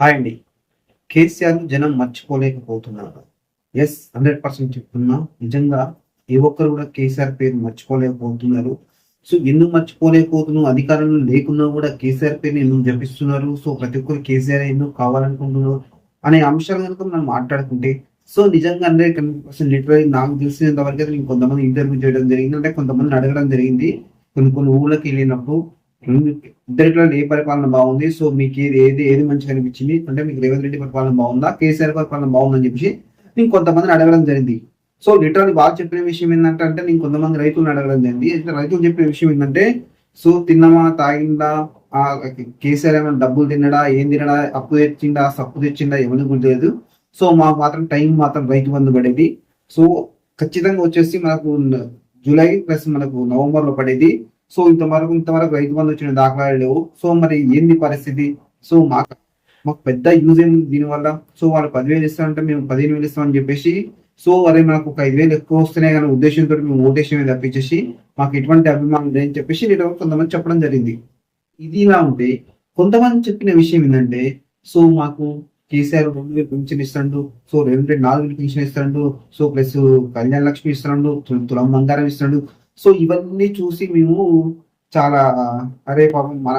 Hi అండి. కేసీఆర్ జనం మర్చిపోలేకపోతున్నారు. Yes hundred percent చెప్తున్నా. నిజంగా ఏ ఒక్కరు కూడా కేసీఆర్ పేరు మర్చిపోలేకపోతున్నారు. సో ఎందుకు మర్చిపోలేకపోతున్నావు అధికారంలో లేకున్నా కూడా కేసీఆర్ పేరుని ఎందుకు జపిస్తున్నారు? సో ప్రతి ఒక్కరు కేసీఆర్ ఎందుకు కావాలనుకుంటున్నారు? అనే అంశాలు కనుక మనం మాట్లాడుకుంటే సో నిజంగా హండ్రెడ్ పర్సెంట్ లిటరీ నాకు తెలిసినంత వరకు అయితే నేను కొంతమంది ఇంటర్వ్యూ చేయడం జరిగింది అంటే కొంతమంది అడగడం జరిగింది. కొన్ని కొన్ని ఊళ్ళకి వెళ్ళినప్పుడు ఇద్దరిలో ఏ పరిపాలన బాగుంది? సో మీకు ఏది ఏది ఏది మంచిగా అనిపించింది? అంటే మీకు రేవంత్ రెడ్డి పరిపాలన బాగుందా? కేసీఆర్ పరిపాలన బాగుందని చెప్పేసి నేను కొంతమందిని అడగడం జరిగింది. సో లిటరల్ వాళ్ళు చెప్పిన విషయం ఏంటంటే అంటే నేను కొంతమంది రైతులను అడగడం జరిగింది. అయితే రైతులు చెప్పిన విషయం ఏంటంటే సో తిన్నమా తాగిందా? ఆ కేసీఆర్ ఏమైనా డబ్బులు తిన్నడా? ఏం తినడా అప్పు తెచ్చిండా? సప్పు తెచ్చిండా? ఎవరికి గుర్తులేదు సో మాకు మాత్రం టైం మాత్రం రైతు బంధు పడేది. సో ఖచ్చితంగా వచ్చేసి మనకు జూలై ప్లస్ మనకు నవంబర్లో పడేది. సో ఇంతవరకు ఇంతవరకు రైతు బంధు వచ్చిన దాఖలాలు లేవు. సో మరి ఏంది పరిస్థితి? సో మాకు మాకు పెద్ద యూజ్ ఏంది దీనివల్ల? సో వాళ్ళు పదివేలు ఇస్తారంటే మేము పదిహేను వేలు ఇస్తామని చెప్పేసి సో అరే మనకు ఒక ఐదు వేలు ఎక్కువ వస్తున్నాయి కానీ ఉద్దేశంతో మేము ఓటేషన్ మీద తప్పించేసి మాకు ఎటువంటి అభిమానం లేదని చెప్పేసి నేను కొంతమంది చెప్పడం జరిగింది. ఇది ఇలా ఉంటే కొంతమంది చెప్పిన విషయం ఏంటంటే సో మాకు కేసీఆర్ రెండు వేలు పెన్షన్ ఇస్తాడు సో రెండు నాలుగు వేలు పెన్షన్ ఇస్తాడు సో ప్లస్ కళ్యాణ లక్ష్మి ఇస్తాడు తులం బంగారం ఇస్తాడు సో ఇవన్నీ చూసి మేము చాలా అరే పాపం మన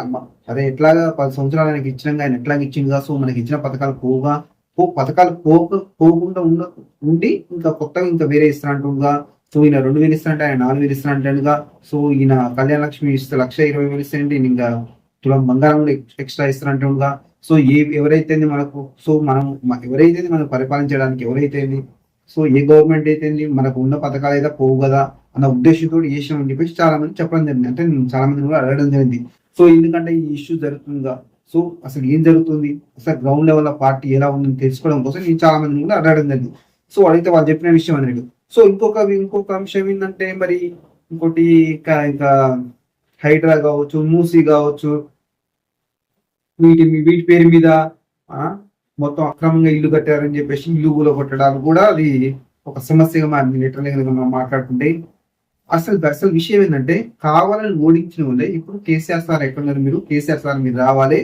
అరే ఎట్లాగా పది సంవత్సరాలు ఆయనకి ఇచ్చినాక ఆయన ఎట్లాగ ఇచ్చిందిగా సో మనకి ఇచ్చిన పథకాలు పోగా పో పథకాలు పోక పోకుండా ఉండ ఉండి ఇంకా కొత్తగా ఇంకా వేరే ఇస్తానంటుండగా సో ఈయన రెండు వేలు ఇస్తానంటే ఆయన నాలుగు వేలు ఇస్తానంటాడుగా సో ఈయన కళ్యాణ లక్ష్మి ఇస్తే లక్ష ఇరవై వేలు ఇస్తానంటే ఇంకా తులం బంగారం ఎక్స్ట్రా ఇస్తానంటుండగా సో ఏ ఎవరైతే మనకు సో మనం ఎవరైతే మనం పరిపాలించడానికి ఎవరైతే సో ఏ గవర్నమెంట్ అయితే మనకు ఉన్న పథకాలు అయితే పోవు కదా. అన్న ఉద్దేశంతో చేసామని అని చెప్పేసి చాలా మంది చెప్పడం జరిగింది. అంటే నేను చాలా మంది కూడా అడగడం జరిగింది. సో ఎందుకంటే ఈ ఇష్యూ జరుగుతుందిగా. సో అసలు ఏం జరుగుతుంది? అసలు గ్రౌండ్ లెవెల్ పార్టీ ఎలా ఉందని తెలుసుకోవడం కోసం నేను చాలా మంది కూడా అడగడం జరిగింది. సో అడిగితే వాళ్ళు చెప్పిన విషయం అనేది సో ఇంకొక ఇంకొక అంశం ఏంటంటే మరి ఇంకోటి ఇంకా ఇంకా హైడ్రా కావచ్చు మూసీ కావచ్చు వీటి వీటి పేరు మీద మొత్తం అక్రమంగా ఇల్లు కట్టారని చెప్పేసి ఇల్లు కూల కొట్టడాలు కూడా అది ఒక సమస్యగా మారింది. లిటరల్ మనం మాట్లాడుకుంటే అసలు అసలు విషయం ఏంటంటే కావాలని ఓడించిన వాళ్ళే ఇప్పుడు కేసీఆర్ సార్ ఎక్కడున్నారు మీరు? కేసీఆర్ సార్ మీరు రావాలి.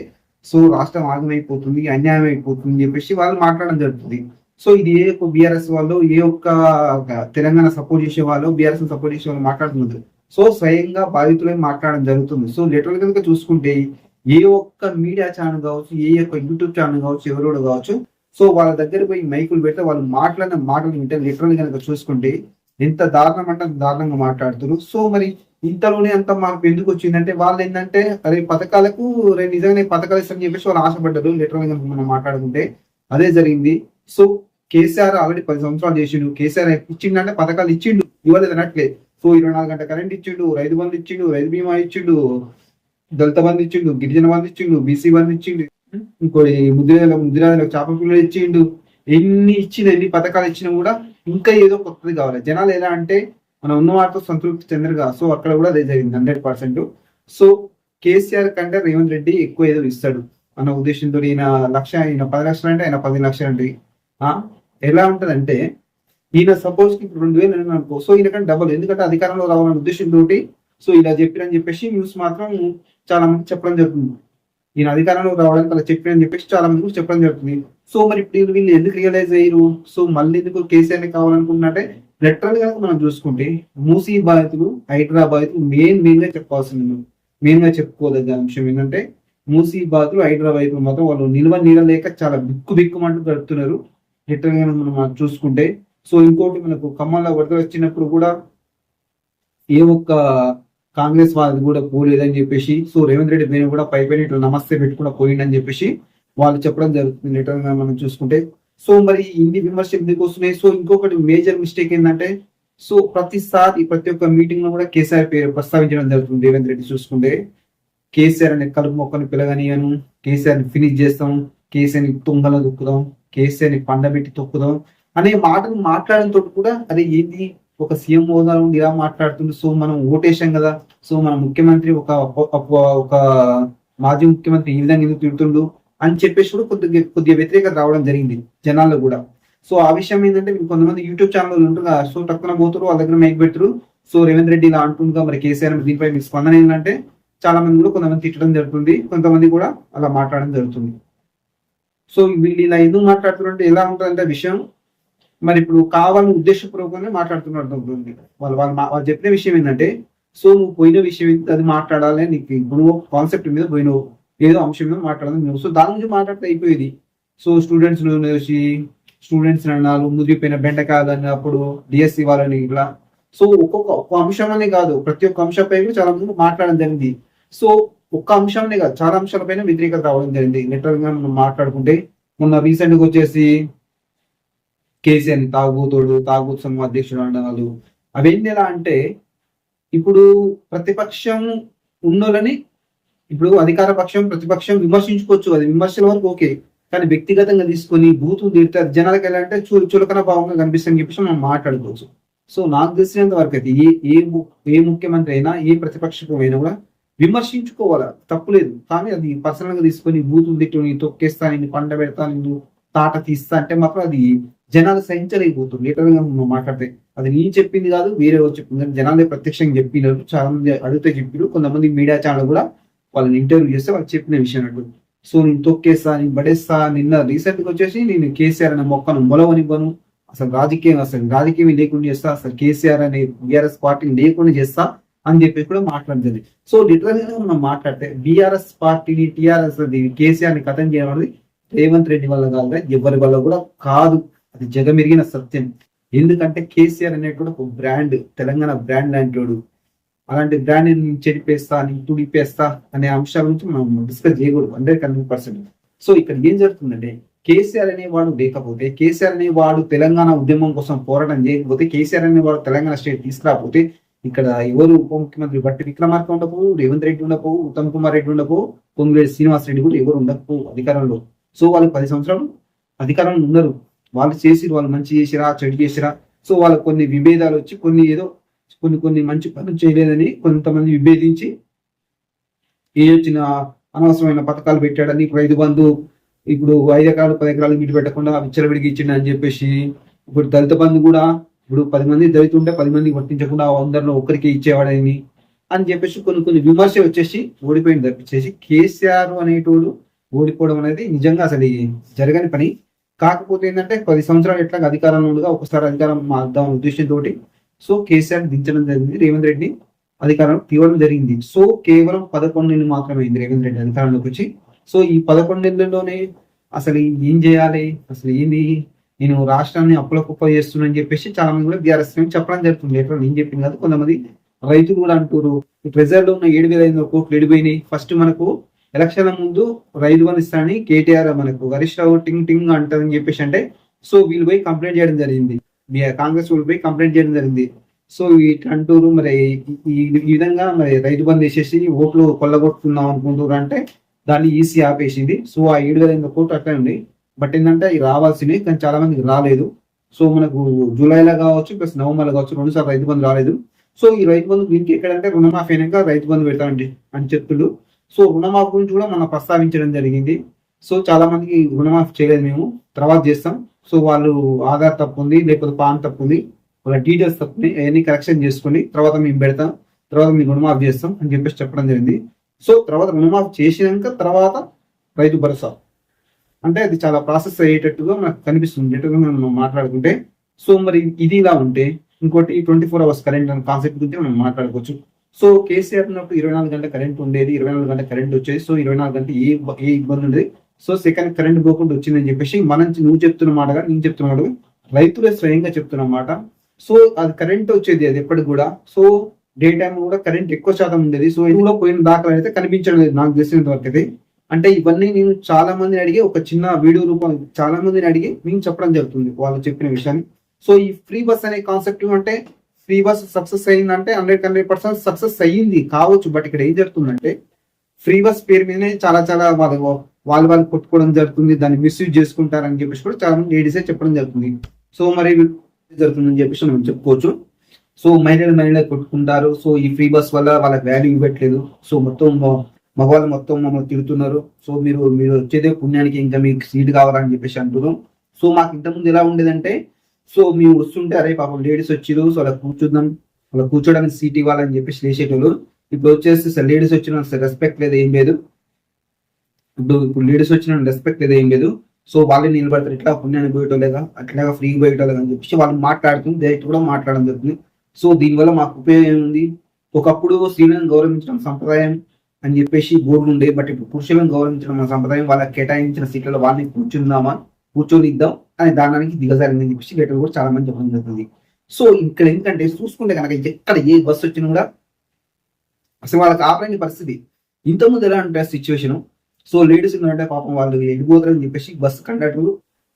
సో రాష్ట్రం ఆగమైపోతుంది అన్యాయం అయిపోతుంది అని చెప్పేసి వాళ్ళు మాట్లాడడం జరుగుతుంది. సో ఇది ఏ ఒక్క బీఆర్ఎస్ వాళ్ళు ఏ ఒక్క తెలంగాణ సపోర్ట్ చేసే వాళ్ళు బీఆర్ఎస్ సపోర్ట్ చేసే వాళ్ళు మాట్లాడుతున్నారు. సో స్వయంగా బాధితులే మాట్లాడడం జరుగుతుంది. సో లిటరల్ కనుక చూసుకుంటే ఏ ఒక్క మీడియా ఛానల్ కావచ్చు ఏ ఒక్క యూట్యూబ్ ఛానల్ కావచ్చు ఎవరోడు కావచ్చు సో వాళ్ళ దగ్గర పోయి మైకులు పెడితే వాళ్ళు మాట్లాడిన మాటలు వింటే లిటరల్ కనుక చూసుకుంటే ఎంత దారుణం అంటే అంత దారుణంగా మాట్లాడుతున్నారు. సో మరి ఇంతలోనే అంత మాకు ఎందుకు వచ్చిందంటే వాళ్ళు ఏంటంటే అరే పథకాలకు రే నిజంగానే పథకాలు ఇస్తారని చెప్పేసి వాళ్ళు ఆశపడ్డారు. లిటరల్ మనం మాట్లాడుకుంటే అదే జరిగింది. సో కేసీఆర్ ఆల్రెడీ పది సంవత్సరాలు చేసిండు. కేసీఆర్ ఇచ్చిండంటే పథకాలు ఇచ్చిండు. ఇవ్వలేదు అనట్లే సో ఇరవై నాలుగు గంటల కరెంట్ ఇచ్చిండు రైతు బంధు ఇచ్చిండు రైతు బీమా ఇచ్చిండు దళిత బంధు ఇచ్చిండు గిరిజన బంధు ఇచ్చిండు బీసీ బంధు ఇచ్చిండు ఇంకో ముద్ర ముద్రాలకు చేప పిల్లలు ఇచ్చిండు. ఎన్ని ఇచ్చిన ఎన్ని పథకాలు ఇచ్చినా కూడా ఇంకా ఏదో కొత్తది కావాలి. జనాలు ఎలా అంటే మనం ఉన్న వాటితో సంతృప్తి చెందరుగా. సో అక్కడ కూడా అదే జరిగింది హండ్రెడ్ పర్సెంట్. సో కేసీఆర్ కంటే రేవంత్ రెడ్డి ఎక్కువ ఏదో ఇస్తాడు. అన్న ఉద్దేశంతో ఈయన లక్ష ఈయన పది లక్షలు అంటే ఆయన పది లక్షలు అంటే ఎలా ఉంటదంటే ఈయన సపోజ్కి ఇప్పుడు రెండు వేలు అనుకో సో ఈయనకంటే డబల్ ఎందుకంటే అధికారంలో రావాలనే ఉద్దేశంతో సో ఇలా చెప్పిరని చెప్పేసి న్యూస్ మాత్రం చాలా మంది చెప్పడం జరుగుతుంది. ఈయన అధికారంలో రావడానికి అలా చెప్పిరని చెప్పేసి చాలా మంది కూడా చెప్పడం జరుగుతుంది. సో మరి ఇప్పుడు వీళ్ళు ఎందుకు రియలైజ్ అయ్యారు? సో మళ్ళీ ఎందుకు కేసీఆర్ని కావాలనుకుంటున్నట్టే లెటరల్గా మనం చూసుకుంటే మూసీ బాధితులు హైడ్రా బాధితులు మెయిన్ మెయిన్గా చెప్పాల్సింది మెయిన్గా చెప్పుకోదగ్గ అంశం ఏంటంటే మూసీ బాధితులు హైడ్రా బాధితులు మాత్రం వాళ్ళు నిల్వ నీడ లేక చాలా బిక్కు బిక్కుమంటూ గడుపుతున్నారు లిటరల్గా మనం చూసుకుంటే సో ఇంకోటి మనకు ఖమ్మంలో వరదలు వచ్చినప్పుడు కూడా ఏ ఒక్క కాంగ్రెస్ వాళ్ళది కూడా పోలేదని చెప్పేసి సో రేవంత్ రెడ్డి మీద కూడా పైపైన ఇట్లా నమస్తే పెట్టుకుండా పోయిందని చెప్పేసి వాళ్ళు చెప్పడం జరుగుతుంది లిటరల్ మనం చూసుకుంటే. సో మరి ఇన్ని విమర్శలు ఎందుకు వస్తున్నాయి? సో ఇంకొకటి మేజర్ మిస్టేక్ ఏంటంటే సో ప్రతిసారి ప్రతి ఒక్క మీటింగ్లో కూడా కేసీఆర్ పేరు ప్రస్తావించడం జరుగుతుంది. రేవంత్ రెడ్డి చూసుకుంటే కేసీఆర్ అనే కలుపు మొక్కను పిలగనియను కేసీఆర్ని ఫినిష్ చేస్తాం కేసీఆర్ని తుంగలో దొక్కుదాం కేసీఆర్ని పండబెట్టి తొక్కుదాం అనే మాటలు మాట్లాడడంతో కూడా అదే ఏంటి ఒక సీఎం హోదా నుండి ఇలా మాట్లాడుతుంది సో మనం ఓటేశాం కదా. సో మన ముఖ్యమంత్రి ఒక ఒక- ఒక మాజీ ముఖ్యమంత్రి ఈ విధంగా ఎందుకు తిడుతుండు? అని చెప్పేసి కూడా కొద్దిగా కొద్దిగా వ్యతిరేకత రావడం జరిగింది జనాల్లో కూడా. సో ఆ విషయం ఏంటంటే మీకు కొంతమంది యూట్యూబ్ ఛానల్ ఉంటారు కదా, సో తక్కువ పోతారు వాళ్ళ దగ్గర మేక్ పెడతారు సో రేవంత్ రెడ్డి ఇలా అంటుండగా మరి కేసీఆర్ దీనిపై మీ స్పందన ఏంటంటే చాలా మంది కూడా కొంతమంది తిట్టడం జరుగుతుంది. కొంతమంది కూడా అలా మాట్లాడడం జరుగుతుంది. సో వీళ్ళు ఇలా ఎందుకు మాట్లాడుతున్నారంటే ఎలా ఉంటుందంటే విషయం మరి ఇప్పుడు కావాలని ఉద్దేశపూర్వకంగా మాట్లాడుతున్నారు ఉంటుంది వాళ్ళు వాళ్ళు వాళ్ళు చెప్పిన విషయం ఏంటంటే సో నువ్వు పోయిన విషయం అది మాట్లాడాలి నీకు ఇప్పుడు కాన్సెప్ట్ మీద పోయినావు. ఏదో అంశం మీద మాట్లాడదాం. సో దాని గురించి మాట్లాడితే అయిపోయేది. సో స్టూడెంట్స్ వచ్చి స్టూడెంట్స్ అన్నారు ముదిరిపోయిన బెండకాయలు అన్నప్పుడు డిఎస్సి వాళ్ళని ఇట్లా సో ఒక్కొక్క ఒక్క అంశం అనే కాదు ప్రతి ఒక్క అంశంపై కూడా చాలా మంది మాట్లాడడం జరిగింది. సో ఒక్క అంశంనే కాదు చాలా అంశాలపైన వ్యతిరేకత రావడం జరిగింది. లిటరల్గా మనం మాట్లాడుకుంటే మొన్న రీసెంట్గా వచ్చేసి కేసీఆర్ని తాగుబోతోడు తాగుబోతు సంఘం అధ్యక్షుడు అన్నారు అవేంటి ఎలా అంటే ఇప్పుడు ప్రతిపక్షం ఉన్నోళ్ళని ఇప్పుడు అధికార పక్షం ప్రతిపక్షం విమర్శించుకోవచ్చు అది విమర్శల వరకు ఓకే. కానీ వ్యక్తిగతంగా తీసుకొని బూతులు తిడితే జనాలకు ఎలా అంటే చు చులకన భావంగా కనిపిస్తుందని చెప్పేసి మనం మాట్లాడుకోవచ్చు. సో నాకు తెలిసినంత వరకు అయితే ఏ ఏ ఏ ముఖ్యమంత్రి అయినా ఏ ప్రతిపక్షం అయినా కూడా విమర్శించుకోవాలా? తప్పులేదు కానీ అది పర్సనల్గా తీసుకొని బూతులు తిట్టు తొక్కేస్తా నేను పంట పెడతా నేను తాట తీస్తా అంటే మాత్రం అది జనాలు సహించలేకపోతుంది లీటర్గా మాట్లాడితే అది నేను చెప్పింది కాదు వేరే వాళ్ళు చెప్పింది జనాలే ప్రత్యక్షంగా చెప్పినారు. చాలా మంది అడిగితే చెప్పారు కొంతమంది మీడియా ఛానల్ కూడా వాళ్ళని ఇంటర్వ్యూ చేస్తే వాళ్ళు చెప్పిన విషయం అన్నట్టు. సో నేను తొక్కేస్తా నేను పడేస్తా నిన్న రీసెంట్గా వచ్చేసి నేను కేసీఆర్ అనే మొక్కను మొలవనివ్వను. అసలు రాజకీయం అసలు రాజకీయం లేకుండా చేస్తా అసలు కేసీఆర్ అనే బీఆర్ఎస్ పార్టీని లేకుండా చేస్తా అని చెప్పి కూడా మాట్లాడుతుంది. సో లిటరల్గా మనం మాట్లాడితే బీఆర్ఎస్ పార్టీని టీఆర్ఎస్ కేసీఆర్ని కథం చేయడం అనేది రేవంత్ రెడ్డి వల్ల కాదు ఎవరి వల్ల కూడా కాదు. అది జగమెరిగిన సత్యం. ఎందుకంటే కేసీఆర్ అనేటువంటి ఒక బ్రాండ్ తెలంగాణ బ్రాండ్ లాంటి అలాంటి దానిని చెడిపేస్తా చెరిపేస్తా తుడిపేస్తా అనే అంశాల గురించి మనం డిస్కస్ చేయకూడదు. Hundred hundred percent. సో ఇక్కడ ఏం జరుగుతుందంటే కేసీఆర్ అనేవాడు లేకపోతే కేసీఆర్ అనేవాడు తెలంగాణ ఉద్యమం కోసం పోరాటం చేయకపోతే కేసీఆర్ అనేవాడు తెలంగాణ స్టేట్ తీసుకురాకపోతే ఇక్కడ ఎవరు ఉప ముఖ్యమంత్రి బట్టి విక్రమార్క ఉండకపోవు రేవంత్ రెడ్డి ఉండకపోవు ఉత్తమ్ కుమార్ రెడ్డి ఉండకపోవు పొంగిరెడ్డి శ్రీనివాస్ రెడ్డి కూడా ఎవరు ఉండకపోవు అధికారంలో. సో వాళ్ళు పది సంవత్సరాలు అధికారంలో ఉన్నారు. వాళ్ళు చేసి వాళ్ళు మంచి చేసిరా చెడు చేసిరా. సో వాళ్ళకి కొన్ని విభేదాలు వచ్చి కొన్ని ఏదో కొన్ని కొన్ని మంచి పనులు చేయలేదని కొంతమంది విభేదించి ఏ వచ్చిన అనవసరమైన పథకాలు పెట్టాడని రైతు బంధు ఇప్పుడు ఐదు ఎకరాలు పది ఎకరాలు నీటి పెట్టకుండా విచ్చలవిడికి ఇచ్చిండు అని చెప్పేసి ఇప్పుడు దళిత బంధు కూడా ఇప్పుడు పది మంది దళిత ఉంటే పది మంది వర్తించకుండా అందరిలో ఒక్కరికి ఇచ్చేవాడని అని చెప్పేసి కొన్ని కొన్ని విమర్శ వచ్చేసి ఓడిపోయింది తప్పించేసి కేసీఆర్ అనేటోడు ఓడిపోవడం అనేది నిజంగా అసలు జరగని పని. కాకపోతే ఏంటంటే పది సంవత్సరాలు ఎట్లా అధికారంలో ఉండగా ఒకసారి అధికారం మారుదాం ఉద్దేశంతో సో కేసీఆర్ దించడం జరిగింది రేవంత్ రెడ్డి అధికారం తీవడం జరిగింది. సో కేవలం పదకొండు నెలలు మాత్రమే అయింది రేవంత్ రెడ్డి అధికారంలోకి వచ్చి. సో ఈ పదకొండు నెలల్లోనే అసలు ఏం చేయాలి? అసలు ఏంది? నేను రాష్ట్రాన్ని అప్పుల కుప్ప చేస్తున్నా అని చెప్పేసి చాలా మంది కూడా బీఆర్ఎస్ చెప్పడం జరుగుతుంది. ఎట్లా? నేను చెప్పింది కాదు. కొంతమంది రైతులు కూడా అంటారు ట్రెజర్లో ఉన్న ఏడు వేల ఐదు కోట్లు ఎడిపోయినాయి ఫస్ట్ మనకు ఎలక్షన్ల ముందు రైతు బంధు ఇస్తానని కేటీఆర్ మనకు హరీష్ రావు టింగ్ టింగ్ అంటారని చెప్పేసి అంటే సో వీళ్ళు పోయి కంప్లైంట్ చేయడం జరిగింది. మీ కాంగ్రెస్ వాళ్ళు పోయి కంప్లైంట్ చేయడం జరిగింది. సో ఈ అంటూరు మరి ఈ- ఈ విధంగా మరి రైతు బంద్ వేసేసి ఓట్లు కొల్లగొట్టుకుందాం అనుకుంటారు అంటే దాన్ని ఈసీ ఆపేసింది. సో ఆ ఏడు వేల ఎనిమిది కోట్లు అట్లే ఉంది. బట్ ఏంటంటే అవి రావాల్సినవి కానీ చాలా మందికి రాలేదు. సో మనకు జూలైలో కావచ్చు ప్లస్ నవంబర్లో కావచ్చు రెండు సార్లు రైతు బంధు రాలేదు. సో ఈ రైతు బంధు దీనికి ఎక్కడంటే రుణమాఫీ అయినాక రైతు బంధు పెడతామండి అని చెప్తున్నారు సో రుణమాఫీ గురించి కూడా మనం ప్రస్తావించడం జరిగింది. సో చాలా మందికి రుణమాఫీ చేయలేదు మేము. తర్వాత చేస్తాం. సో వాళ్ళు ఆధార్ తప్పు ఉంది లేకపోతే పాన్ తప్పు ఉంది వాళ్ళ డీటెయిల్స్ తప్పుని అవన్నీ కరెక్షన్ చేసుకుని తర్వాత మేము పెడతాం తర్వాత మేము రుణమాఫ్ చేస్తాం అని చెప్పేసి చెప్పడం జరిగింది. సో తర్వాత రుణమాఫ్ చేసినాక తర్వాత రైతు భరోసా. అంటే అది చాలా ప్రాసెస్ అయ్యేటట్టుగా మనకు కనిపిస్తుంది మనం మాట్లాడుకుంటే. సో మరి ఇది ఇలా ఉంటే ఇంకోటి ట్వంటీ ఫోర్ అవర్స్ కరెంట్ అనే కాన్సెప్ట్ గురించి మనం మాట్లాడుకోవచ్చు. సో కేసీఆర్ ఉన్నప్పుడు ఇరవై నాలుగు గంటల కరెంట్ ఉండేది ఇరవై నాలుగు గంటల కరెంట్ వచ్చేది సో ఇరవై నాలుగు గంటల ఏ ఏ ఇబ్బంది ఉండేది? సో సెకండ్ కరెంట్ పోకుండా వచ్చిందని చెప్పేసి మనం నువ్వు చెప్తున్న మాటగా నేను చెప్తున్న రైతులే స్వయంగా చెప్తున్నమాట సో అది కరెంట్ వచ్చేది అది ఎప్పటికి కూడా. సో డే టైం కూడా కరెంట్ ఎక్కువ శాతం ఉండేది. సో ఇందులో పోయిన దాఖలు అయితే కనిపించడం లేదు నాకు తెలిసినంత వరకు అయితే. అంటే ఇవన్నీ నేను చాలా మందిని అడిగి ఒక చిన్న వీడియో రూపం చాలా మందిని అడిగి నేను చెప్పడం జరుగుతుంది వాళ్ళు చెప్పిన విషయాన్ని. సో ఈ ఫ్రీ బస్ అనే కాన్సెప్ట్ అంటే ఫ్రీ బస్ సక్సెస్ అయిందంటే హండ్రెడ్ హండ్రెడ్ పర్సెంట్ సక్సెస్ అయ్యింది కావచ్చు. బట్ ఇక్కడ ఏం జరుగుతుందంటే ఫ్రీ బస్ పేరు మీదనే చాలా చాలా వాళ్ళు వాళ్ళు వాళ్ళు కొట్టుకోవడం జరుగుతుంది దాన్ని మిస్యూజ్ చేసుకుంటారని చెప్పేసి కూడా చాలా మంది లేడీసే చెప్పడం జరుగుతుంది. సో మరి జరుగుతుందని చెప్పేసి మనం చెప్పుకోవచ్చు. సో మహిళలు మహిళలు కొట్టుకుంటారు. సో ఈ ఫ్రీ బస్ వల్ల వాళ్ళకి వాల్యూ ఇవ్వట్లేదు. సో మొత్తం మగవాళ్ళు మొత్తం మమ్మల్ని తిడుతున్నారు. సో మీరు మీరు వచ్చేదే పుణ్యానికి ఇంకా మీకు సీట్ కావాలని చెప్పేసి అంటున్నారు సో మాకు ఇంతకుముందు ఎలా ఉండేదంటే సో మేము వస్తుంటే అరే పాపం లేడీస్ వచ్చిరు సో అలా కూర్చుందాం అలా కూర్చోడానికి సీట్ ఇవ్వాలని చెప్పేసి లేచేటోళ్ళు. ఇప్పుడు వచ్చేసి లేడీస్ వచ్చిన రెస్పెక్ట్ లేదు ఏం లేదు. ఇప్పుడు ఇప్పుడు లేడీస్ వచ్చిన రెస్పెక్ట్ లేదు ఏం లేదు. సో వాళ్ళే నిలబడతారు. ఇట్లా పుణ్యాన్ని పోయేటోలేగా అట్లాగా ఫ్రీగా పోయేటోలేగా అని చెప్పేసి వాళ్ళు మాట్లాడుతుంది డైరెక్ట్ కూడా మాట్లాడడం జరుగుతుంది. సో దీనివల్ల మాకు ఉపయోగం ఏముంది? ఒకప్పుడు స్త్రీలను గౌరవించడం సంప్రదాయం అని చెప్పేసి బోర్డు ఉండే బట్ ఇప్పుడు పురుషులను గౌరవించడం మన సంప్రదాయం వాళ్ళకి కేటాయించిన సీట్లలో వాళ్ళని కూర్చుందామా? కూర్చొని ఇద్దాం అని దానానికి దిగజారిందని చెప్పేసి లెటర్ కూడా చాలా మంది చెప్పడం జరుగుతుంది. సో ఇక్కడ ఏంటంటే చూసుకుంటే కనుక ఎక్కడ ఏ బస్సు వచ్చినా కూడా అసలు వాళ్ళకి ఆపలేని పరిస్థితి. ఇంతకుముందు ఎలా అంటే సిచ్యువేషన్ సో లేడీస్ ఉన్నారంటే పాపం వాళ్ళు వెళ్ళిపోతారని చెప్పేసి బస్సు కండక్టర్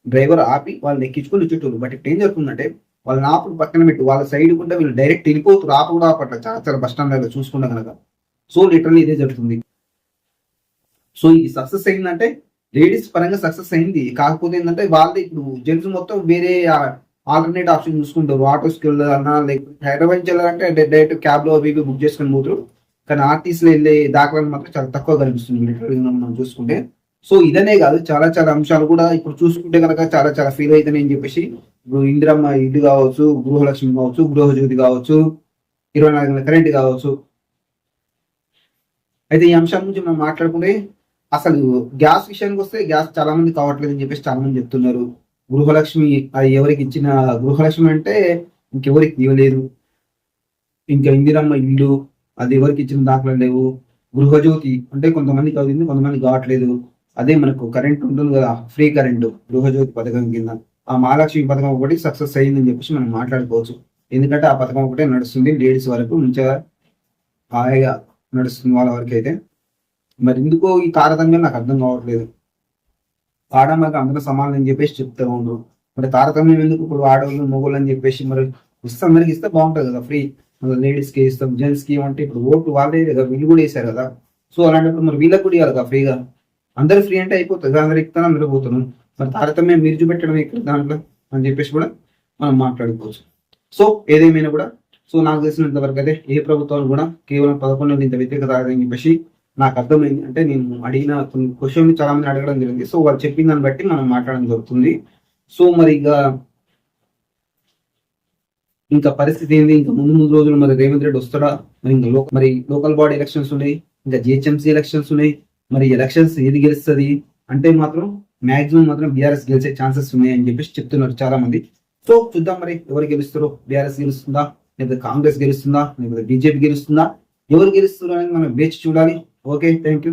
డ్రైవర్ ఆపి వాళ్ళని ఎక్కించుకొని వచ్చేటోళ్ళు బట్ ఇప్పుడు ఏం జరుగుతుందంటే వాళ్ళని ఆపుడు పక్కన పెట్టి వాళ్ళ సైడ్ కూడా వీళ్ళు డైరెక్ట్ వెళ్ళిపోతారు ఆపు కూడా ఆపట్ల చాలా చాలా బస్ స్టాండ్ చూసుకుంటే కనుక. సో లిటరల్లీ ఇదే జరుగుతుంది. సో ఇది సక్సెస్ అయిందంటే లేడీస్ పరంగా సక్సెస్ అయింది. కాకపోతే ఏంటంటే వాళ్ళు ఇప్పుడు జెంట్స్ మొత్తం వేరే ఆల్టర్నేట్ ఆప్షన్ చూసుకుంటారు. ఆటోస్కి వెళ్ళాలన్నా లేకపోతే హైదరాబాద్ వెళ్ళాలంటే డైరెక్ట్ క్యాబ్లో అవి ఇవి బుక్ చేసుకొని పోతారు. కానీ ఆర్టీసీలో వెళ్ళే దాఖలాలు మాత్రం చాలా తక్కువ కనిపిస్తుంది మనం చూసుకుంటే. సో ఇదనే కాదు చాలా చాలా అంశాలు కూడా ఇప్పుడు చూసుకుంటే కనుక చాలా చాలా ఫీల్ అవుతాయి అని చెప్పేసి. ఇప్పుడు ఇందిరమ్మ ఇల్లు కావచ్చు గృహలక్ష్మి కావచ్చు గృహజ్యోతి కావచ్చు ఇరవై నాలుగు గంటల కరెంట్ కావచ్చు. అయితే ఈ అంశం గురించి మనం మాట్లాడుకుంటే అసలు గ్యాస్ విషయానికి వస్తే గ్యాస్ చాలా మంది కావట్లేదు అని చెప్పేసి చాలా మంది చెప్తున్నారు. గృహలక్ష్మి అది ఎవరికి ఇచ్చిన గృహలక్ష్మి అంటే ఇంకెవరికి ఇవ్వలేదు. ఇంకా ఇందిరమ్మ ఇల్లు అది ఎవరికి ఇచ్చిన దాఖలు లేవు. గృహజ్యోతి అంటే కొంతమందికి అవుతుంది కొంతమంది కావట్లేదు. అదే మనకు కరెంట్ ఉంటుంది కదా ఫ్రీ కరెంటు గృహజ్యోతి పథకం కింద. ఆ మహాలక్ష్మి పథకం ఒకటి సక్సెస్ అయ్యిందని చెప్పేసి మనం మాట్లాడుకోవచ్చు. ఎందుకంటే ఆ పథకం ఒకటే నడుస్తుంది లేడీస్ వరకు మంచిగా హాయిగా నడుస్తుంది వాళ్ళ వరకు అయితే. మరి ఎందుకో ఈ తారతమ్యం నాకు అర్థం కావట్లేదు. ఆడమ్మకి అందరూ సమానం అని చెప్పేసి చెప్తా ఉండ్రు మరి తారతమ్యం ఎందుకు ఇప్పుడు ఆడవాళ్ళు మొగోళ్ళు అని చెప్పేసి మరి ఇస్తే అందరికి ఇస్తే బాగుంటుంది కదా ఫ్రీ లేడీస్కి ఇస్తాం జెంట్స్కి అంటే ఇప్పుడు ఓటు వాళ్ళే కదా వీళ్ళు కూడా వేసారు కదా. సో అలాంటప్పుడు మరి వీళ్ళకి కూడా ఇవ్వాలి కదా ఫ్రీగా? అందరు ఫ్రీ అంటే అయిపోతుంది అందరు ఎక్కుతాను అందరూ పోతున్నాం మరి తారతమ్యం మీరు చూపెట్టడం ఇక్కడ దాంట్లో అని చెప్పేసి కూడా మనం మాట్లాడుకోవచ్చు. సో ఏదేమైనా కూడా సో నాకు తెలిసినంత వరకు అయితే ఏ ప్రభుత్వాలు కూడా కేవలం పదకొండు ఇంత వ్యతిరేకత అని చెప్పేసి నాకు అర్థమైంది. అంటే నేను అడిగిన కొన్ని క్వశ్చన్ చాలా మంది అడగడం జరిగింది. సో వాళ్ళు చెప్పిన దాన్ని బట్టి మనం మాట్లాడడం జరుగుతుంది. సో మరి ఇక ఇంకా పరిస్థితి ఏంది? ఇంకా ముందు ముందు రోజులు మరి రేవంత్ రెడ్డి వస్తాడా? మరి ఇంకా మరి లోకల్ బాడీ ఎలక్షన్స్ ఉన్నాయి. ఇంకా జిహెచ్ఎంసీ ఎలక్షన్స్ ఉన్నాయి. మరి ఎలక్షన్స్ ఏది గెలుస్తుంది? అంటే మాత్రం మాక్సిమం మాత్రం బీఆర్ఎస్ గెలిచే ఛాన్సెస్ ఉన్నాయి అని చెప్పేసి చెప్తున్నారు చాలా మంది సో చూద్దాం మరి ఎవరు గెలుస్తారో. బీఆర్ఎస్ గెలుస్తుందా? లేకపోతే కాంగ్రెస్ గెలుస్తుందా? లేకపోతే బీజేపీ గెలుస్తుందా? ఎవరు గెలుస్తారు అనేది మనం వేచి చూడాలి. Okay thank you